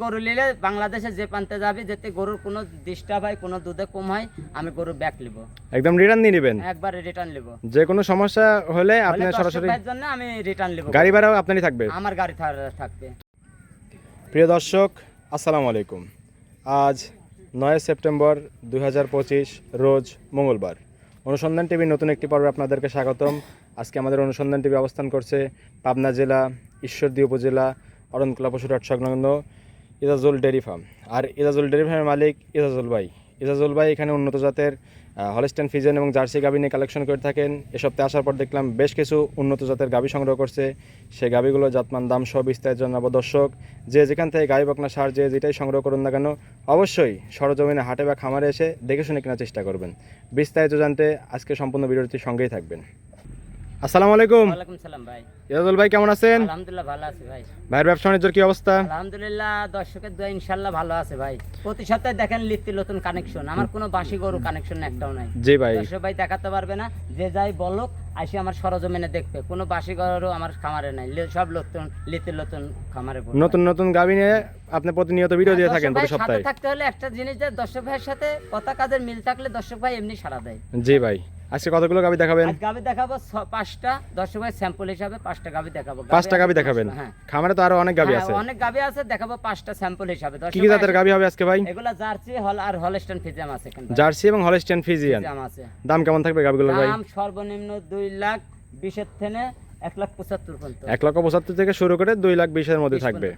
গরু নিলে বাংলাদেশে যে প্রান্তে যাবে যাতে গরুর কোনো ডিস্টার্ব হয় কোনো দুধে কম হয় আমি গরু ব্যাক নিব। একদম রিটার্ন দিয়ে নেবেন? একবারে রিটার্ন নিব। যে কোনো সমস্যা হলে আপনি সরাসরি জন্য আমি রিটার্ন নিব। গাড়ি ভাড়াও আপনারই থাকবে। আমার গাড়ি থাকবে। প্রিয় দর্শক আসসালামু আলাইকুম। আজ নয় সেপ্টেম্বর দুই হাজার পঁচিশ রোজ মঙ্গলবার। অনুসন্ধান টিভির নতুন একটি পর্বে আপনাদেরকে স্বাগতম। আজকে আমাদের অনুসন্ধান টিভি অবস্থান করছে পাবনা জেলা ঈশ্বরদী উপজেলা অরণকুলা পশুরহাট সংলগ্ন ইজাজুল ডেয়ারি ফার্ম। আর ইজাজুল ডেরি ফার্মের মালিক ইজাজুল ভাই। ইজাজুল ভাই এখানে উন্নত জাতের হলিস্টান ফিজেন এবং জার্সি গাভি নিয়ে কালেকশন করে থাকেন। এ সপ্তাহে আসার পর দেখলাম বেশ কিছু উন্নত জাতের গাভি সংগ্রহ করছে। সেই গাভিগুলো জাতমান, দাম সহ বিস্তারিত জানাব। দর্শক, যে যেখান থেকে গাভি বকনা সার যে যেটাই সংগ্রহ করুন না কেন, অবশ্যই সরজমিনে হাটে বা খামারে এসে দেখে শুনে কেনার চেষ্টা করবেন। বিস্তারিত জানতে আজকে সম্পূর্ণ ভিডিওটি সঙ্গেই থাকবেন। আসসালামু আলাইকুম। ওয়ালাইকুম সালাম ভাই। ইজাজুল ভাই কেমন আছেন? আলহামদুলিল্লাহ ভালো আছি ভাই। ভাইয়ের ব্যবসা বাণিজ্যের কি অবস্থা? আলহামদুলিল্লাহ দর্শকের দোয়া ইনশাল্লাহ ভালো আছে ভাই। প্রতি সপ্তাহে দেখেন লিখতে নতুন কানেকশন আমার কোনো বাসি গরু কানেকশন একটাও নাই। জি ভাই। দর্শক ভাই দেখাতে পারবে না। যে যাই বলুক আসি আমার সরজমিনে দেখবে। কোনো বাসি গরু আমার খামারে নাই। সব নতুন লিতে নতুন খামারে নতুন নতুন গাভি নিয়ে আপনি প্রতিনিয়ত ভিডিও দিয়ে থাকেন প্রতি সপ্তাহে। থাকতে হলে একটা জিনিস যে দর্শক ভাইয়ের সাথে কথা কাজের মিল থাকলে দর্শক ভাই এমনি সাড়া দেয়। জি ভাই। আজকে কতগুলো গাভি দেখাবেন? গাভি গাবি দেখাবো পাঁচটা দর্শকের স্যাম্পল হিসাবে পাঁচটা গাবি দেখাবো। পাঁচটা গাভি দেখাবেন? হ্যাঁ। খামারে তো আরও অনেক গাভি হ্যাঁ, আছে। অনেক গাবি আছে দেখাবো পাঁচটা স্যাম্পল হিসাবে। কি কি জাতের গাভি হবে আজকে ভাই? এগুলা জার্সি হল আর হলস্টেন ফিজিয়াম আছে এখানে জার্সি এবং হলস্টেন ফিজিয়াম আছে। দাম কেমন থাকবে গাভিগুলোর ভাই? দাম সর্বনিম্ন দুই লাখ বিশের থেকে এক লাখ পঁচাত্তর পর্যন্ত। এক লক্ষ পঁচাত্তর থেকে শুরু করে দুই লাখ বিশের মধ্যে থাকবে।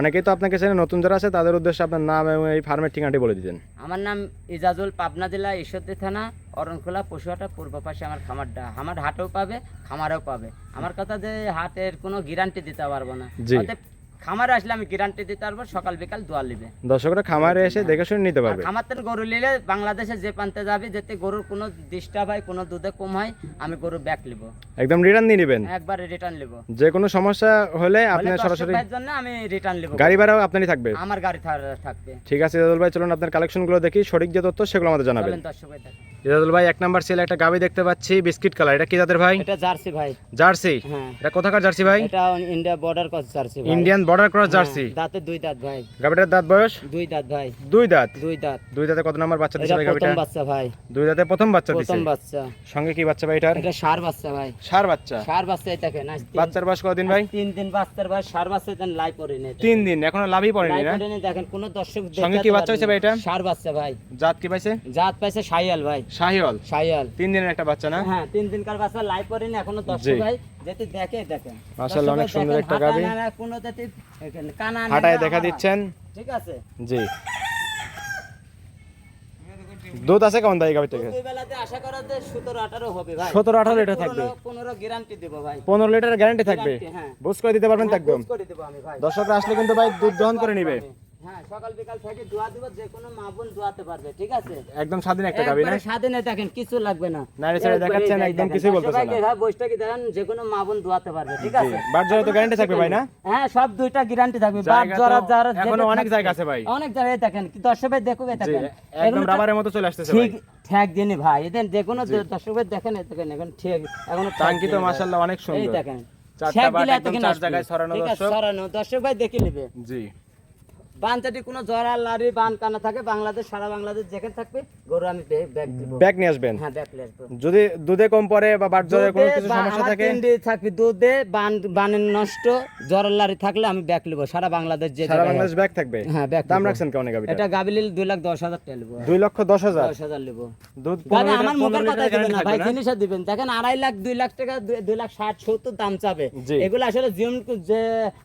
অনেকেই তো আপনাকে চেনে নতুন যারা আছে তাদের উদ্দেশ্যে আপনার নাম এবং এই ফার্মের ঠিকানাটি বলে দিতেন। আমার নাম ইজাজুল পাবনা জেলা ঈশ্বরদী থানা অরণখোলা পশুহাটা পূর্ব পাশে আমার খামারটা আমার হাটেও পাবে খামারেও পাবে। আমার কথা যে হাটের কোনো গ্যারান্টি দিতে পারব না। খামারে আসলে আমি গ্যারান্টি দিতে পারব সকাল বিকাল দোয়া নিবে দর্শকরা খামারে এসে দেখে শুনে নিতে পারবে। খামার থেকে গরু নিলে বাংলাদেশে যে প্রান্তে যাবে যাতে গরুর কোনো ডিস্টার্ব হয় কোনো দুধে কম হয় আমি গরু ব্যাক নিব একদম রিটার্ন দিয়ে নেবেন। একবারে রিটার্ন নিব যে কোনো সমস্যা হলে আপনি সরাসরি জন্য আমি রিটার্ন নিব গাড়ি ভাড়াও আপনারই থাকবে। আমার গাড়ি থাকবে। ঠিক আছে ইজাদুল ভাই চলুন আপনার কালেকশনগুলো দেখি সঠিক যে তথ্য সেগুলো আমাদের জানাবেন। দর্শক ভাই। ইজাদুল ভাই এক নাম্বার সেল একটা গাভি দেখতে পাচ্ছি বিস্কিট কালার এটা কি জাতের ভাই? এটা জার্সি ভাই। জার্সি? হ্যাঁ। এটা কোথাকার জার্সি ভাই? এটা ইন্ডিয়া বর্ডার ক্রস জার্সি ভাই। Indian border cross Jersey. দাঁতে দুই দাঁত ভাই। গাভিটার দাঁত বয়স? দুই দাঁত ভাই। দুই দাঁত? দুই দাঁত। দুই দাঁতে কত নাম্বার বাচ্চা এটা ভাই গাভিটা প্রথম বাচ্চা ভাই। দুই দাঁতে প্রথম বাচ্চা দিচ্ছে প্রথম বাচ্চা। সঙ্গে কি বাচ্চা ভাই এটার? এটা সার বাচ্চা ভাই। সার বাচ্চা? সার বাচ্চা এই দেখেন বাচ্চার বয়স কতদিন ভাই? তিন দিন বাচ্চার ভাই সার বাচ্চা দেন লাই পরে নেই। তিন দিন এখনও লাভই পড়েনি লাই না? দেখেন কোন দর্শক সঙ্গে কি বাচ্চা হয়েছে ভাই এটা? সার বাচ্চা ভাই। জাত কি পাইছে? জাত পাইছে সাইয়াল ভাই। শাহিওয়াল? তিন দিনের একটা বাচ্চা না? হ্যাঁ তিন দিনকার বাচ্চা লাই পরে নেই এখনও দর্শক ভাই যেতে দেখে দেখেন মাশাআল্লাহ, অনেক সুন্দর একটা। নাড়া, কোনো এখানে কানা হাঁটায় দেখা দিচ্ছেন? ঠিক আছে? জি। দুধ আছে কেমন দাই থেকে আশা করা যে সতেরো আঠারো হবে ভাই। 17 18 লিটার থাকবে। পনেরো গ্যারান্টি দেবো ভাই। পনেরো লিটার গ্যারান্টি থাকবে? হ্যাঁ। বুঝ করে দিতে পারবেন একদম। বুঝ করে দেবো আমি ভাই। দর্শকরা আসলে কিন্তু ভাই দুধ দহন করে নিবে। হ্যাঁ সকাল বিকাল থেকে দোয়া দিব যে কোনো মা বোন দোয়াতে পারবে ঠিক আছে? একদম স্বাধীন একটা গাভি না? একবারে দেখেন কিছু লাগবে না। নাড়ি চাড়ি দেখাচ্ছেন, একদম দেখেন। কিছুই দর্শক না। ভাই, এভাবে কি দেখেন যে কোনো মা বোন দোয়াতে পারবে ঠিক আছে? বাট জোড়া তো গ্যারান্টি থাকবে ভাই না? হ্যাঁ সব দুইটা গ্যারান্টি থাকবে। বাদ জরা জরা এখনও অনেক জায়গা আছে ভাই। অনেক জায়গায় দেখেন দর্শক ভাই দেখো দেখেন। একদম রাবারের মতো চলে আসতেছে ভাই। ঠিক ঠেক ভাই। এদের যে কোনো দর্শক ভাই দেখেন দেখেন এখন ঠিক এখন টাঙ্কি তো মাশাআল্লাহ অনেক এই সুন্দর। দেখেন চারটা বাট একদম চার জায়গায় ছড়ানো দর্শক। ছড়ানো। দর্শক ভাই দেখে নেবে। জি। বানচাটি কোনো জরা লারি বান কানা থাকে। বাংলাদেশ সারা বাংলাদেশ যেখানে থাকবে গরু আমি ব্যাগ নিয়ে আসবেন? হ্যাঁ ব্যাগ নিয়ে আসব। যদি দুধে কম পড়ে বা বাট জ্বরে কোনো কিছু সমস্যা থাকে? থাকবে দুধে বান বানের নষ্ট জ্বরের লারি থাকলে আমি ব্যাগ নেব। সারা বাংলাদেশ যে সারা বাংলাদেশ ব্যাগ থাকবে? হ্যাঁ ব্যাগ দাম রাখছেন কেমন গাভিটা? এটা গাবিলিল দুই লাখ দশ হাজার টাকা নেব। দুই লক্ষ দশ হাজার? দশ হাজার নেব। দুধ গাবি আমার মুখের কথা দিবেন না ভাই থাকবে দিবেন। দেখেন আড়াই লাখ দুই লাখ টাকা দুই- দুই লাখ ষাট সত্তর দাম চাবে। এগুলো আসলে জুন যে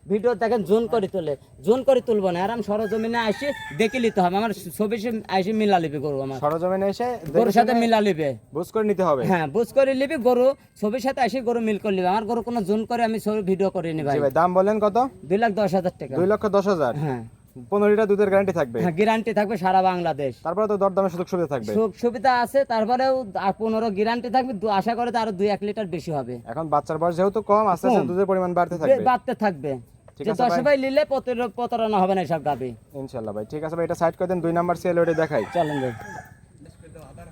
ভিডিও দেখেন জুন করে তোলে। জুন করে তুলবো না। আর আরাম সরজমিনে আসে দেখে নিতে হবে। আমার ছবি সে আইসে মিলা লিবে গরু আমার। সরজমিনে এসে গরুর সাথে মিলা লিবে। বুঝ করে নিতে হবে। হ্যাঁ বুঝ করে নিবি গরু ছবির সাথে এসে গরু মিল করে নিবে আমার গরু কোনো জুন করে আমি ছবি ভিডিও করে নি ভাই দাম বলেন কত? দুই লাখ দশ হাজার টাকা। দুই লক্ষ দশ হাজার। হ্যাঁ। দুধের গ্যারান্টি থাকবে। হ্যাঁ গ্যারান্টি থাকবে সারা বাংলাদেশ। তারপরে তো দরদামের সুযোগ সুবিধা থাকবে। সুখ সুবিধা আছে তারপরেও পনেরো গ্যারান্টি থাকবে। আশা করে তো আরও দুই এক লিটার বেশি হবে। এখন বাচ্চার বয়স যেহেতু কম আস্তে আস্তে দুধের পরিমাণ বাড়তে থাকবে। বাড়তে থাকবে। ঠিক আছে দশ ভাই। নিলে প্রতারণা হবে না সব গাবি ইনশাল্লাহ ভাই ঠিক আছে ভাই এটা সাইড করে দেন দুই নাম্বার সেল ওটা দেখাই। চলেন ভাই।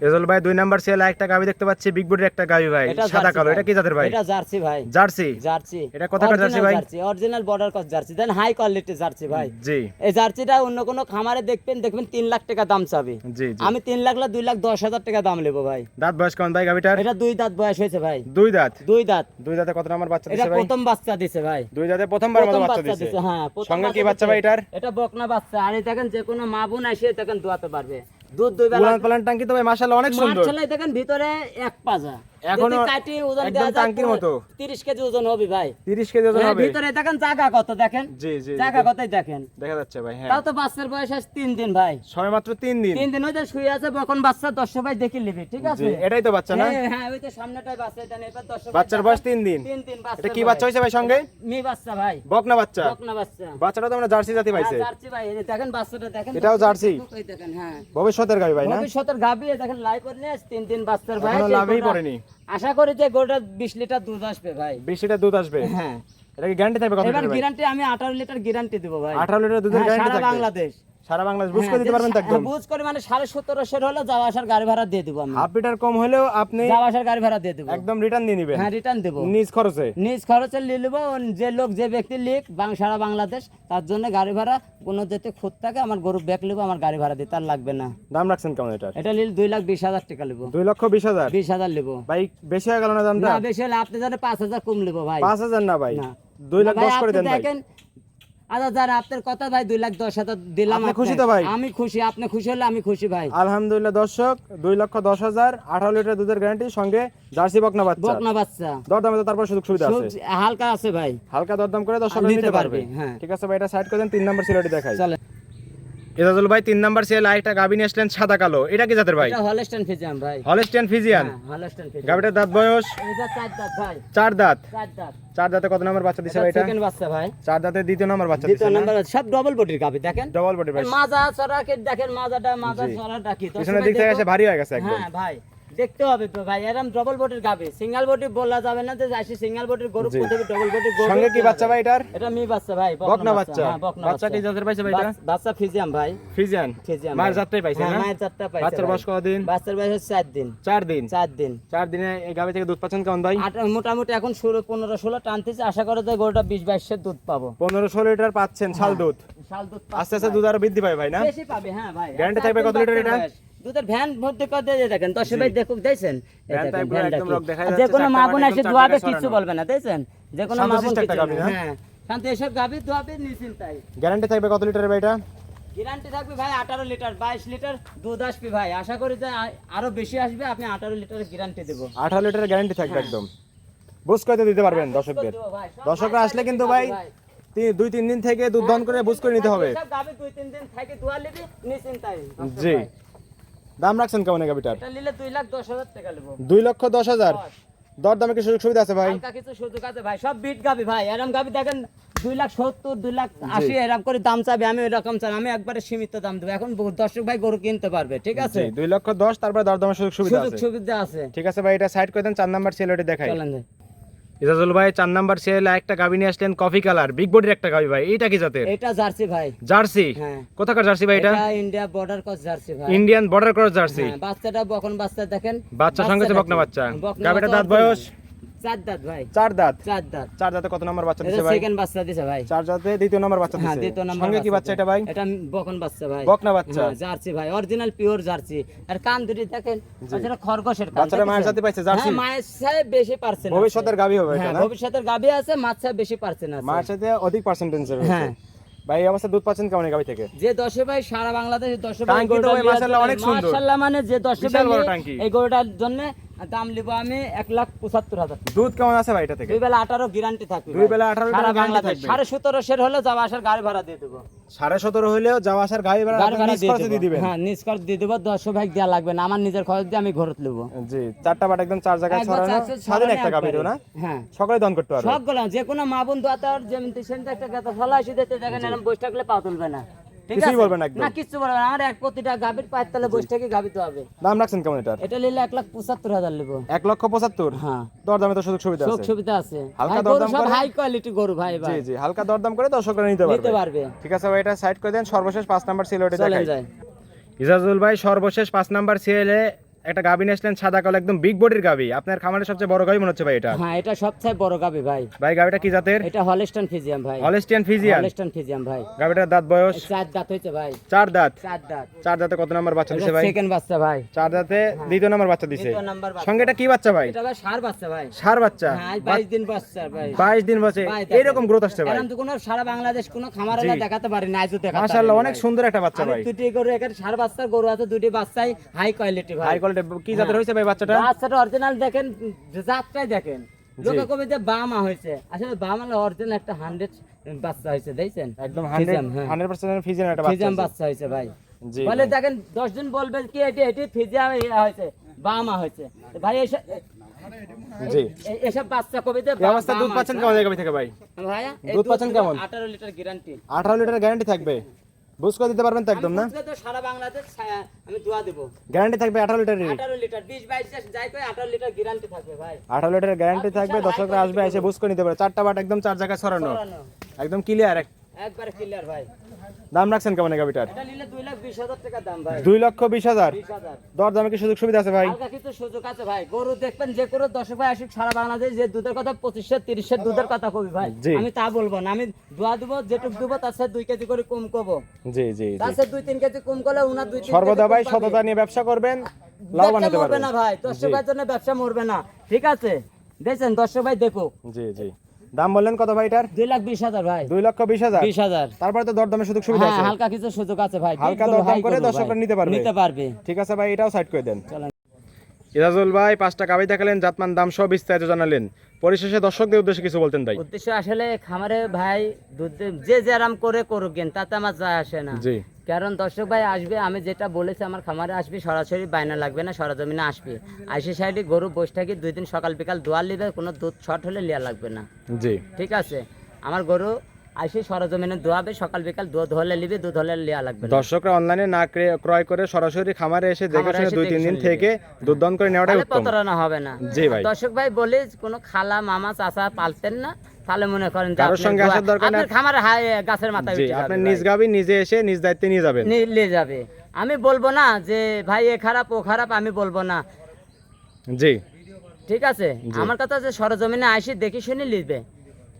এজল ভাই দুই নাম্বার সিএল একটা গাবি দেখতে পাচ্ছি বিগ একটা গাবি ভাই এটা সাদা কালো এটা কি জাতের ভাই? এটা জার্সি ভাই। জার্সি? জার্সি। এটা কোথাকার জার্সি ভাই? Jersey original border Jersey then high quality Jersey ভাই। জি। এই জার্সিটা অন্য কোনো খামারে দেখবেন দেখবেন তিন লাখ টাকা দাম চাবে। জি আমি তিন লাখ না দুই লাখ দশ হাজার টাকা দাম নেব ভাই। দাঁত বয়স কেমন ভাই গাবিটার? এটা দুই দাঁত বয়স হয়েছে ভাই। দুই দাঁত? দুই দাঁত। দুই দাঁতে কত নাম্বার বাচ্চা এটা ভাই? প্রথম বাচ্চা দিছে ভাই। দুই দাঁতে প্রথমবার মতো বাচ্চা দিছে। হ্যাঁ সঙ্গে কি বাচ্চা ভাই এটার? এটা বকনা বাচ্চা আর দেখেন যে কোনো মা বোন আসে দেখেন দোয়াতে পারবে। দুধ দুই বেলা প্ল্যান্ট পালান টাঙ্কি তো ভাই মাশাআল্লাহ অনেক সুন্দর। মাশাআল্লাহ দেখেন ভিতরে এক পাজা। এখনও যদি কাটি ওজন একদম টাঙ্কির মতো। 30 কেজি ওজন হবে ভাই। 30 কেজি ওজন হ্যাঁ, হবে? ভিতরে দেখেন জায়গা কত দেখেন? জি জি জায়গা কতই দেখেন? দেখা যাচ্ছে ভাই হ্যাঁ। তাও তো বাচ্চার বয়স আজ তিন দিন ভাই। সবে মাত্র 3 দিন। তিন দিন ওই যে শুয়ে আছে বকন বাচ্চা দশ ভাই দেখে নিবি ঠিক আছে? এটাই তো বাচ্চা না? হ্যাঁ হ্যাঁ ওই তো সামনেটাই বাচ্চা এটা নেই, এবার দশ বাচ্চার বয়স 3 দিন। তিন দিন বাচ্চা এটা কি বাচ্চা হইছে ভাই সঙ্গে? মি বাচ্চা ভাই। বকনা বাচ্চা। বকনা বাচ্চা। বাচ্চাটা তো আমরা জার্সি জাতি পাইছে। হ্যাঁ, জার্সি ভাই এই দেখেন বাচ্চাটা দেখেন এটাও জার্সি? ওই দেখেন হ্যাঁ। ভবিষ্যতের গাবি ভাই না? ভবিষ্যতের এই দেখেন লাই করে নিয়ে তিন দিন বাচ্চার ভাই লাভই পড়েনি। আশা করি যে গরুটা বিশ লিটার দুধ আসবে ভাই। বিশ লিটার দুধ আসবে? হ্যাঁ। এটা কি গ্যারান্টি থাকবে কত এবার গ্যারান্টি আমি আঠারো লিটার গ্যারান্টি দেবো ভাই। 18 লিটার দুধের গ্যারান্টি বাংলাদেশ। সারা বাংলাদেশ বুঝ করে হ্যাঁ, দিতে পারবেন তো একদম? বুঝ করে মানে সাড়ে সতেরোশোর হলে যাওয়া আসার গাড়ি ভাড়া দিয়ে দেবো আমি। হাফ লিটার কম হলেও আপনি যাওয়া আসার গাড়ি ভাড়া দিয়ে দেবো। একদম রিটার্ন দিয়ে নেবেন। হ্যাঁ রিটার্ন দেবো। নিজ খরচে। নিজ খরচে নিয়ে নেব যে লোক যে ব্যক্তি বাং সারা বাংলাদেশ তার জন্য গাড়ি ভাড়া কোনো যেতে খুঁত থাকে আমার গরু ব্যাগ নেব আমার গাড়ি ভাড়া দিই তার লাগবে না। দাম রাখছেন কেমন এটার এটা নিলে দুই লাখ বিশ হাজার টাকা নেব দুই লক্ষ বিশ হাজার? বিশ হাজার নেব ভাই বেশি হয়ে গেল না দামটা? না বেশি হলে আপনি জানে পাঁচ হাজার কম নেব ভাই। পাঁচ হাজার না ভাই। না। দুই লাখ না ভাই, দশ করে দেন ভাই। দেখেন আচ্ছা যার আপনার কথা ভাই দুই লাখ দশ হাজার দিলাম খুশি তো ভাই? আমি খুশি আপনি খুশি হলে আমি খুশি ভাই। আলহামদুলিল্লাহ দর্শক দুই লক্ষ দশ হাজার আঠারো লিটার দুধের গ্যারান্টি সঙ্গে জার্সি বকনা বাচ্চা। বকনা বাচ্চা। দরদামে তো তারপর সুযোগ সুবিধা আছে। হালকা আছে ভাই। হালকা দরদাম করে দর্শক নিতে পারবে। হ্যাঁ। ঠিক আছে ভাই এটা সাইড করে দেন তিন নম্বর সিলেটি দেখাই। চলে এজাজুল ভাই তিন নাম্বার সেল আরেকটা গাবি নিয়ে আসলেন সাদা কালো। এটা কি জাতের ভাই? হলস্টেন ফিজিয়ান ভাই। হলস্টেন ফিজিয়ান হ্যাঁ গাবিটার দাঁত বয়স? চার দাঁত চার দাঁত? কত নাম্বার বাচ্চা দিছে ভাই এটা সেকেন্ড বাচ্চা ভাই। চার দাঁতে দ্বিতীয় নাম্বার বাচ্চা দ্বিতীয় নাম্বার সব ডবল বডির গাবি দেখেন? ডবল বডি ভাই। মাজা সরাকে দেখেন মাজাটা মাজা সরাটা কি? তো পিছনের দিক থেকে এসে ভারী হয়ে গেছে একদম। হ্যাঁ ভাই। দেখতে হবে তো ভাই এরকম ডবল বডির গাবি সিঙ্গেল বডি বলা যাবে না যে আসি সিঙ্গেল বডির গরু জি। কোথায় ডবল বডির গরু সঙ্গে কি বাচ্চা ভাই এটার? এটা মি বাচ্চা ভাই বকনা বাচ্চা। হ্যাঁ, বাচ্চা কি জাতের পাইছে ভাই এটা? বাচ্চা ফিজিয়াম ভাই। ফিজিয়ান। ফিজিয়াম মায়ের জাতটাই পাইছে হ্যাঁ, না? মায়ের জাতটা পাইছে বাচ্চার। বয়স কতদিন বাচ্চার বয়স হচ্ছে চার দিন। চার দিন? চার দিন। চার দিনে এই গাবি থেকে দুধ পাচ্ছেন কেমন ভাই? আট মোটামুটি এখন ষোলো পনেরো ষোলো টানতেছে। আশা করে যে গরুটা বিশ বাইশের দুধ পাবো। পনেরো ষোলো লিটার পাচ্ছেন শাল দুধ। শাল দুধ আস্তে আস্তে দুধ আরও বৃদ্ধি পাবে ভাই না? বেশি পাবে হ্যাঁ ভাই। আর থাকবে কত লিটার এটা? দুধের ভ্যান দিয়ে দেখেন দশ ভাই দেখুক দেখছেন? যে কোনো মা বোন এসে চারটা বলবে না দেখছেন? যে কোনো মা বোন? না। হ্যাঁ? শান্তি এসব নিশ্চিন্তাই গ্যারান্টি থাকবে কত লিটারের গ্যারান্টি থাকবে ভাই আঠারো লিটার বাইশ লিটার দুধ আসবে ভাই। আশা করি যে আরও বেশি আসবে আপনি আঠারো লিটারের গ্যারান্টি দেবো। আঠারো লিটারের গ্যারান্টি থাকবে একদম। বুঝ করে দিতে পারবেন দর্শকদের। ভাই, সব দর্শকরা আসলে কিন্তু ভাই দুই তিন দিন থেকে দুধ দন করে বুঝ করে নিতে হবে। দুই তিন দিন থেকে ধোয়া নিবি নিশ্চিন্তাই জি। দাম রাখছেন কেমন গাবিটার? দুই লক্ষ দশ হাজার? দর দামে কি সুযোগ সুবিধা আছে ভাই? কিছু সুযোগ আছে ভাই। সব বিট গাবি ভাই। এরকম গাবি দেখেন দুই লাখ সত্তর দুই লাখ আশি এরকম করে দাম চাবে আমি এরকম চাই আমি একবারে সীমিত দাম দেবো। এখন দর্শক ভাই গরু কিনতে পারবে ঠিক আছে? দুই লক্ষ দশ তারপরে দর দামের সুযোগ সুবিধা সুযোগ সুবিধা আছে। ঠিক আছে ভাই এটা সাইড করে দেন চার নাম্বার সেলটি দেখাই। চলেন যাই। ইজাজুল ভাই চার নাম্বার সেল একটা গাবি নিয়ে আসলেন কফি কালার বিগ বডির একটা গাবি ভাই এটা কি জাতের? এটা জার্সি ভাই। জার্সি? হ্যাঁ। কোথাকার জার্সি ভাই এটা? ইন্ডিয়া বর্ডার ক্রস জার্সি ভাই। Indian border cross Jersey. হ্যাঁ, বাচ্চাটা বকন বাচ্চা দেখেন। বাচ্চা সঙ্গে বকনা বাচ্চা। গাবিটা দাঁত বয়স? চার দাঁত ভাই। চার দাঁত? চার দাঁত। চার দাঁতে কত নাম্বার বাচ্চা দিছে ভাই? সেকেন্ড বাচ্চা দিছে ভাই। চার দাঁতে দ্বিতীয় নাম্বার বাচ্চা হ্যাঁ দ্বিতীয় নাম্বার সঙ্গে কি বাচ্চা এটা ভাই? এটা বকন বাচ্চা ভাই। বকনা বাচ্চা? হ্যাঁ, জার্সি ভাই অরিজিনাল পিওর জার্সি। আর কান দুটি দেখেন বাচ্চাটা খরগোশের কান বাচ্চাটা মায়ের দেখেছেন? পাইছে জার্সি? হ্যাঁ মায়ের সাথে বেশি পার্সেন্ট ভবিষ্যতের গাবি হবে এটা হ্যাঁ না? ভবিষ্যতের গাবি আছে মাছ বেশি পার্সেন্ট আছে। মায়ের সাথে অধিক পার্সেন্টেজ হ্যাঁ। ভাই অবস্থা দুধ পাচ্ছেন কেমন গাবি থেকে? যে দশে ভাই সারা বাংলাদেশে দশে ভাই মাশাআল্লাহ অনেক সুন্দর। মাশাআল্লাহ মানে যে দশে ভাই। এই গরুটার জন্য দাম নিব আমি এক লাখ পঁচাত্তর হাজার দুধ কেমন আছে থেকে? দুই বেলা আঠারো গ্যারান্টি থাকবে দুই বেলা 18 সারা বাংলাদেশ। সাড়ে সতেরো সের হলে যাওয়া আসার গাড়ি ভাড়া দিয়ে দেবো। সাড়ে সতেরো হইলেও যাওয়া আসার গাড়ি ভাড়া গাড়ি ভাড়া দিয়ে দেবো। হ্যাঁ নিজ খরচ দিয়ে দেবো দশশো ভাগ দেওয়া লাগবে না। আমার নিজের খরচ দিয়ে আমি ঘরত নেব জি চারটা বাট একদম চার জায়গায় ছড়ানো। একটা। না? হ্যাঁ। সকলে দন করতে পারবে। সব গেলাম যে কোনো মা বন্ধু আতার যেমন সেমনি একটা ফলা দেখেন এরকম বসে থাকলে পা তুলবে না। কিছুই বলবেন একদম। না কিছু বলবেন আমার এক প্রতিটা গাবির পায়ের তলে বসে থেকে গাভিতে হবে। দাম রাখছেন কেমন এটা এটা নিলে এক লাখ পঁচাত্তর হাজার নেব। এক লক্ষ পঁচাত্তর? হ্যাঁ। দরদামে তো সুযোগ সুবিধা আছে। সুযোগ সুবিধা আছে। হালকা দরদাম সব করে? হাই কোয়ালিটি গরু ভাই ভাই। জি হালকা দরদাম করে দর্শকরা নিতে নিতে পারবে। পারবে। ঠিক আছে ভাই এটা সাইড করে দেন সর্বশেষ পাঁচ নাম্বার সিলেটে দেখাই। যায় ইজাজুল ভাই সর্বশেষ পাঁচ নাম্বার সিএলে একটা গাবি নিয়ে আসলেন সাদা কালো একদম বিগ বডির গাবি। আপনার খামারের সবচেয়ে বড় গাবি মনে হচ্ছে ভাই এটা? হ্যাঁ এটা সবচেয়ে বড় গাবি ভাই। ভাই গাবিটা কি জাতের? এটা হলস্টান ফিজিয়াম ভাই। হলেস্টিয়ান ফিজিয়ান হলস্টান ফিজিয়াম ভাই। গাবিটার দাঁত বয়স? চার দাঁত হয়েছে ভাই। চার দাঁত? চার দাঁত। চার দাঁতে কত নাম্বার বাচ্চা দিছে ভাই? সেকেন্ড বাচ্চা ভাই। চার দাঁতে দ্বিতীয় নাম্বার বাচ্চা দিছে। দ্বিতীয় নাম্বার বাচ্চা। সঙ্গে এটা কি বাচ্চা ভাই? এটা ভাই সার বাচ্চা ভাই। সার বাচ্চা। হ্যাঁ বাইশ দিন বাচ্চা ভাই। বাইশ দিন বসে এরকম গ্রোথ আসছে ভাই। এরকম তো কোনো সারা বাংলাদেশ কোনো খামার। দেখাতে পারি না আজও দেখাতে মাশাআল্লাহ অনেক সুন্দর একটা বাচ্চা ভাই। দুটি গরু এখানে সার বাচ্চার গরু আছে দুটি বাচ্চাই হাই কোয়ালিটি ভাই। হাই কোয়ালিটি কি জাতের হয়েছে ভাই বাচ্চাটা? বাচ্চাটা অরিজিনাল দেখেন জাতটাই দেখেন। লোকে কবে যে বামা হয়েছে। আসলে বামা অরিজিনাল একটা হান্ড্রেড বাচ্চা হয়েছে দেখছেন? একদম হ্যাঁ। হান্ড্রেড পার্সেন্ট ফিজিয়ান একটা আছে। বাচ্চা হয়েছে ভাই। বলে দেখেন বলবে কি এটি এটি ফিজিয়াম হয়েছে বামা হয়েছে। ভাই এসব জি। এসব বাচ্চা কবিতে এই অবস্থা দুধ পাচ্ছেন কেমন জায়গা থেকে ভাই? ভাইয়া দুধ পাচ্ছেন কেমন? আঠারো লিটার গ্যারান্টি আঠারো লিটার গ্যারান্টি থাকবে? বুঝ করে দিতে পারবেন তো একদম না? সারা বাংলাদেশ আমি দোয়া দেবো। গ্যারান্টি থাকবে আঠারো লিটার আঠারো লিটার বিশ বাইশ যাই করে আঠারো লিটার গ্যারান্টি থাকবে ভাই। আঠারো লিটার গ্যারান্টি থাকবে দর্শকরা আসবে এসে বুঝ করে নিতে পারে। চারটা বাট একদম চার জায়গায় সরানো ছড়ানো। একদম ক্লিয়ার একবারে ক্লিয়ার ভাই। দাম রাখছেন কেমন গাবিটার দুই লক্ষ বিশ হাজার? দর দামে কি সুযোগ সুবিধা আছে ভাই? কিছু সুযোগ আছে ভাই। গরু দেখবেন যে কোনো দর্শক ভাই আসুক সারা বাংলাদেশ যে দুধের কথা পঁচিশশো তিরিশের দুধের কথা কবি ভাই। আমি তা বলব না। আমি দোয়া দেবো যেটুক দেবো তার সাথে দুই কেজি করে কম করব। জি জি তার সাথে দুই তিন কেজি কম করলে উনার দুই সর্বদা ভাই সততা নিয়ে ব্যবসা করবেন লাভবান হতে পারবেন না ভাই। দর্শক ভাইয়ের জন্য ব্যবসা মরবে না। ঠিক আছে? দেখছেন দর্শক ভাই দেখো জি জি। দাম বললেন কত ভাই এটার? দুই লাখ বিশ হাজার ভাই। দুই লক্ষ বিশ হাজার। বিশ হাজার। তারপরে তো দর দামে সুযোগ সুবিধা হ্যাঁ আছে। হালকা কিছু সুযোগ আছে ভাই। হালকা দরদাম করে দর্শকরা নিতে পারবে। নিতে পারবে। ঠিক আছে ভাই এটাও সাইড করে দেন। চলেন। ইরাজুল ভাই পাঁচটা গাবি দেখালেন জাতমান দাম সব বিস্তারিত জানালেন। পরিশেষে দর্শকদের উদ্দেশ্যে কিছু বলতেন ভাই। উদ্দেশ্য আসলে খামারে ভাই দুধ দে- যে আরাম করে করুক গেন তাতে আমার যায় আসে না। জি। কারণ দর্শক ভাই আসবে আমি যেটা বলেছি আমার খামারে আসবে সরাসরি বাইনা লাগবে না সরজমিনে আসবে। আইসি সাইডে গরু বসে থাকি দুই দিন সকাল বিকাল দোয়ার নিবে কোনো দুধ শর্ট হলে লিয়া লাগবে না। জি। ঠিক আছে? আমার গরু আইসি সরজমিনে দোয়াবে সকাল বিকাল দুধ হলে নিবে দুধ হলে লিয়া লাগবে দর্শকরা অনলাইনে না ক্রয় করে সরাসরি খামারে এসে দেখে শুনে দুই তিন দিন থেকে দুধ দান করে নেওয়াটাই উত্তম। প্রতারণা হবে না। জি ভাই। দর্শক ভাই বলে কোনো খালা মামা চাচা পালতেন না তাহলে মনে করেন কারোর সঙ্গে আসার দরকার নেই। খামারে গাছের মাথায় উঠে আপনি নিজ। গাবি নিজে এসে নিজ দায়িত্বে নিয়ে যাবেন। নিয়ে যাবে। আমি বলব না যে ভাই এ খারাপ ও খারাপ আমি বলব না। জি। ঠিক আছে? আমার কথা যে সরজমিনে আসি দেখি শুনে নিবে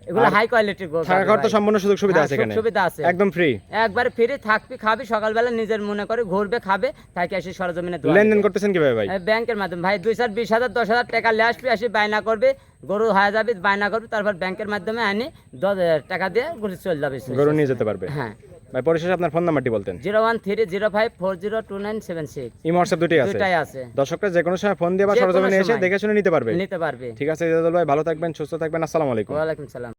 এগুলো হাই কোয়ালিটির থাকা খাওয়ার তো সম্পূর্ণ সুযোগ সুবিধা হ্যাঁ, আছে এখানে। সুবিধা আছে। একদম ফ্রি একবার ফ্রি থাকবি খাবি সকালবেলা নিজের মনে করে ঘুরবে খাবে তাকে আসি সরজমিনে লেনদেন করতেছেন কীভাবে ভাই? ব্যাংকের মাধ্যমে। ভাই দুই চার বিশ হাজার দশ হাজার টাকা লে আসবি আসি বায়না করবে গরু হয়ে যাবে বায়না করবে তারপর ব্যাংকের মাধ্যমে আনি দশ হাজার টাকা দিয়ে গরু চলে যাবে। গরু নিয়ে যেতে পারবে। হ্যাঁ। ভাই পরিশেষে আপনার ফোন নাম্বারটি বলতেন। Zero one three zero five four zero two nine seven six. Imo WhatsApp দুটোই আছে। দুটাই আছে। দর্শকরা যে কোনো সময় ফোন দিয়ে বা সরজমিনে এসে দেখে শুনে নিতে পারবে। নিতে পারবে। ঠিক আছে ইজাজুল ভাই ভালো থাকবেন সুস্থ থাকবেন আসসালামু আলাইকুম। ওয়ালাইকুম সালাম।